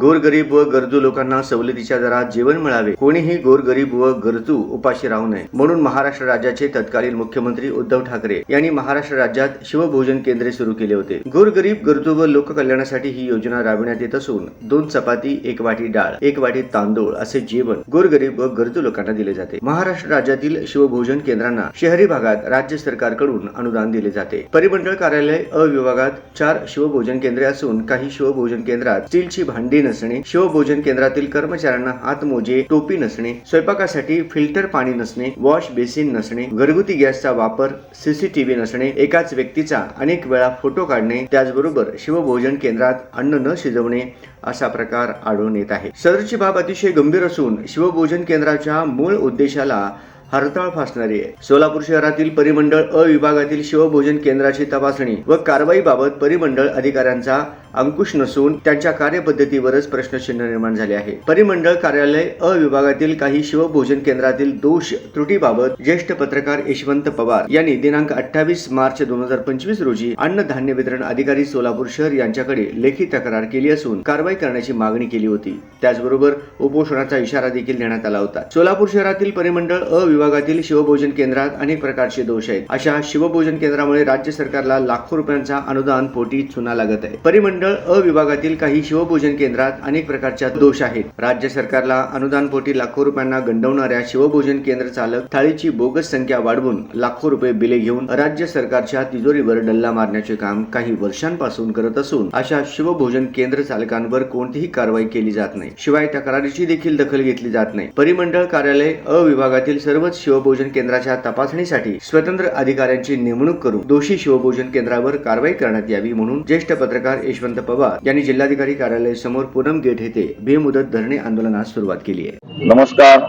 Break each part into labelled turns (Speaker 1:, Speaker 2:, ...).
Speaker 1: गोरगरीब व गरजू लोकांना सवलतीच्या दरात जेवण मिळावे. कोणीही गोरगरीब व गरजू उपाशी राहू नये. म्हणून महाराष्ट्र राज्याचे तत्कालीन मुख्यमंत्री उद्धव ठाकरे यांनी महाराष्ट्र राज्यात शिवभोजन केंद्रे सुरू केले होते. गोरगरीब गरजू व लोककल्याणासाठी ही योजना राबविण्यात येत असून दोन चपाती एक वाटी डाळ एक वाटी तांदूळ असे जेवण गोरगरीब व गरजू लोकांना दिले जाते. महाराष्ट्र राज्यातील शिवभोजन केंद्रांना शहरी भागात राज्य सरकारकडून अनुदान दिले जाते. परिमंडळ कार्यालय अविभागात चार शिवभोजन केंद्रे असून काही शिवभोजन केंद्रात स्टीलची भांडी नसणे शिवभोजन केंद्रातील कर्मचाऱ्यांना हातमोजे टोपी नसणे स्वयंपाकासाठी फिल्टर पाणी नसणे वॉश बेसिन नसणे घरगुती गॅसचा वापर सीसीटीव्ही नसणे एकाच व्यक्तीचा अनेक वेळा फोटो काढणे त्याचबरोबर शिवभोजन केंद्रात अन्न न शिजवणे असा प्रकार आढळून येत आहे. सदरची बाब अतिशय गंभीर असून शिवभोजन केंद्राच्या मूळ उद्देशाला हरताळ फासणारी आहे. सोलापूर शहरातील परिमंडळ अ विभागातील शिवभोजन केंद्राची तपासणी व कारवाईबाबत परिमंडळ अधिकाऱ्यांचा अंकुश नसून त्यांच्या कार्यपद्धतीवरच प्रश्नचिन्ह निर्माण झाले आहे. परिमंडळ कार्यालय अ विभागातील काही शिवभोजन केंद्रातील दोष त्रुटीबाबत ज्येष्ठ पत्रकार यशवंत पवार यांनी दिनांक अठ्ठावीस मार्च दोन हजार पंचवीस रोजी अन्न धान्य वितरण अधिकारी सोलापूर शहर यांच्याकडे लेखी तक्रार केली असून कारवाई करण्याची मागणी केली होती. त्याचबरोबर उपोषणाचा इशारा देखील देण्यात आला होता. सोलापूर शहरातील परिमंडळ अ विभागातील शिवभोजन केंद्रात अनेक प्रकारचे दोष आहेत. अशा शिवभोजन केंद्रामुळे राज्य सरकारला लाखो रुपयांचा अनुदान पोटी चुना लागत आहे. परिमंडळ अ विभागातील काही शिवभोजन केंद्रात अनेक प्रकारच्या दोष आहेत. राज्य सरकारला अनुदान पोटी लाखो रुपयांना गंडवणाऱ्या शिवभोजन केंद्र चालक थाळीची बोगस संख्या वाढवून लाखो रुपये बिले घेऊन राज्य सरकारच्या तिजोरीवर डल्ला मारण्याचे काम काही वर्षांपासून करत असून अशा शिवभोजन केंद्र चालकांवर कोणतीही कारवाई केली जात नाही. शिवाय तक्रारीची देखील दखल घेतली जात नाही. परिमंडळ कार्यालय अ विभागातील सर्व पर्वत शिवभोजन केंद्राच्या तपासणीसाठी स्वतंत्र अधिकाऱ्यांची नेमणूक करून दोषी शिवभोजन केंद्रावर कारवाई करण्यात यावी म्हणून ज्येष्ठ पत्रकार यशवंत पवार यांनी जिल्हाधिकारी कार्यालय समोर पूनम गेट येथे बेमुदत धरणे आंदोलनास सुरुवात केली आहे.
Speaker 2: नमस्कार.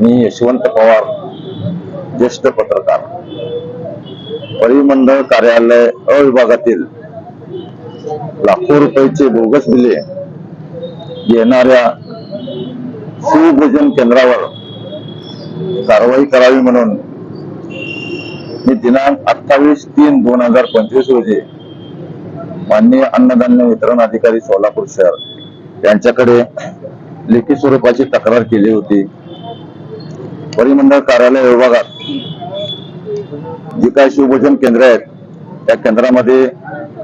Speaker 2: मी यशवंत पवार ज्येष्ठ पत्रकार. परिमंडळ कार्यालय अविभागातील विभागातील लाखो रुपयाचे बोगस बिले येणाऱ्या शिवभोजन केंद्रावर कारवाई करावी म्हणून मी दिनांक अठ्ठावीस तीन दोन हजार पंचवीस रोजी माननीय अन्नधान्य वितरण अधिकारी सोलापूर शहर यांच्याकडे लेखी स्वरूपाची तक्रार केली होती. परिमंडळ कार्यालय विभागात जी काही शिवभोजन केंद्र आहेत त्या केंद्रामध्ये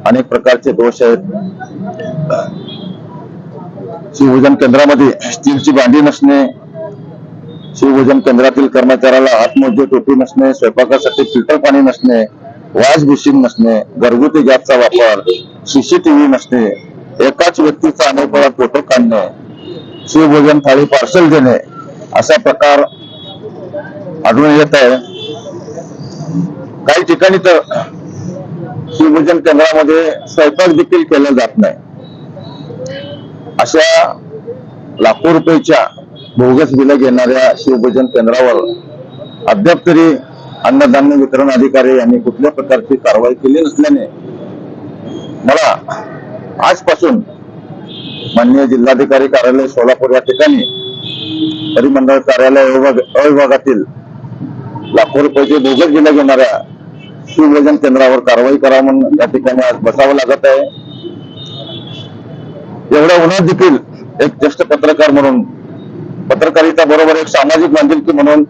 Speaker 2: अनेक प्रकारचे दोष आहेत. शिवभोजन केंद्रामध्ये स्टीलची भांडी नसणे शिवभोजन केंद्रातील कर्मचाऱ्याला हातमोजे टोपी नसणे स्वयंपाकासाठी फिल्टर पाणी नसणे वॉश बेसिन नसणे घरगुती गॅसचा वापर सीसीटीव्ही नसणे एकाच व्यक्तीचा अनेक वेळा फोटो काढणे शिवभोजन थाळी पार्सल देणे असा प्रकार आढळून येत आहे. काही ठिकाणी तर शिवभोजन केंद्रामध्ये स्वयंपाक देखील केला जात नाही. अशा लाखो रुपयाच्या बोगस बिलं घेणाऱ्या शिवभोजन केंद्रावर अद्याप तरी अन्नधान्य वितरण अधिकारी यांनी कुठल्या प्रकारची कारवाई केली नसल्याने मला आजपासून माननीय जिल्हाधिकारी कार्यालय सोलापूर या ठिकाणी परिमंडळ कार्यालय अविभागातील लाखो रुपयाचे बोगस दिल्या घेणाऱ्या शिवभोजन केंद्रावर कारवाई करा म्हणून या ठिकाणी आज बसावं लागत आहे. एवढ्या उन्हात देखील एक ज्येष्ठ पत्रकार म्हणून पत्रकारिता बरोबर एक सामाजिक बांधिलकी म्हणून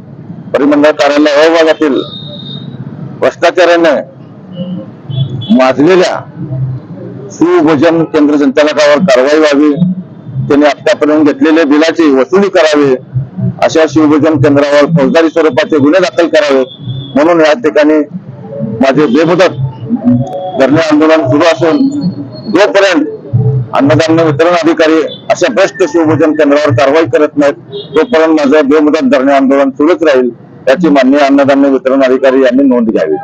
Speaker 2: परिमंडळ कार्यालय अविभागातील भ्रष्टाचाराने माजलेल्या सुभोजन केंद्र संचालकावर कारवाई व्हावी त्यांनी आतापर्यंत घेतलेले बिलाची वसुली करावी अशा शिवभोजन केंद्रावर फौजदारी स्वरूपाचे गुन्हे दाखल करावे म्हणून या ठिकाणी माझे बेमुदत धरणे आंदोलन सुरू असून जोपर्यंत अन्नधान्य वितरण अधिकारी अशा भ्रष्ट शिवभोजन केंद्रावर कारवाई करत नाहीत तोपर्यंत माझं बेमुदत धरणे आंदोलन सुरूच राहील याची मान्य अन्नधान्य वितरण अधिकारी यांनी नोंद घ्यावी.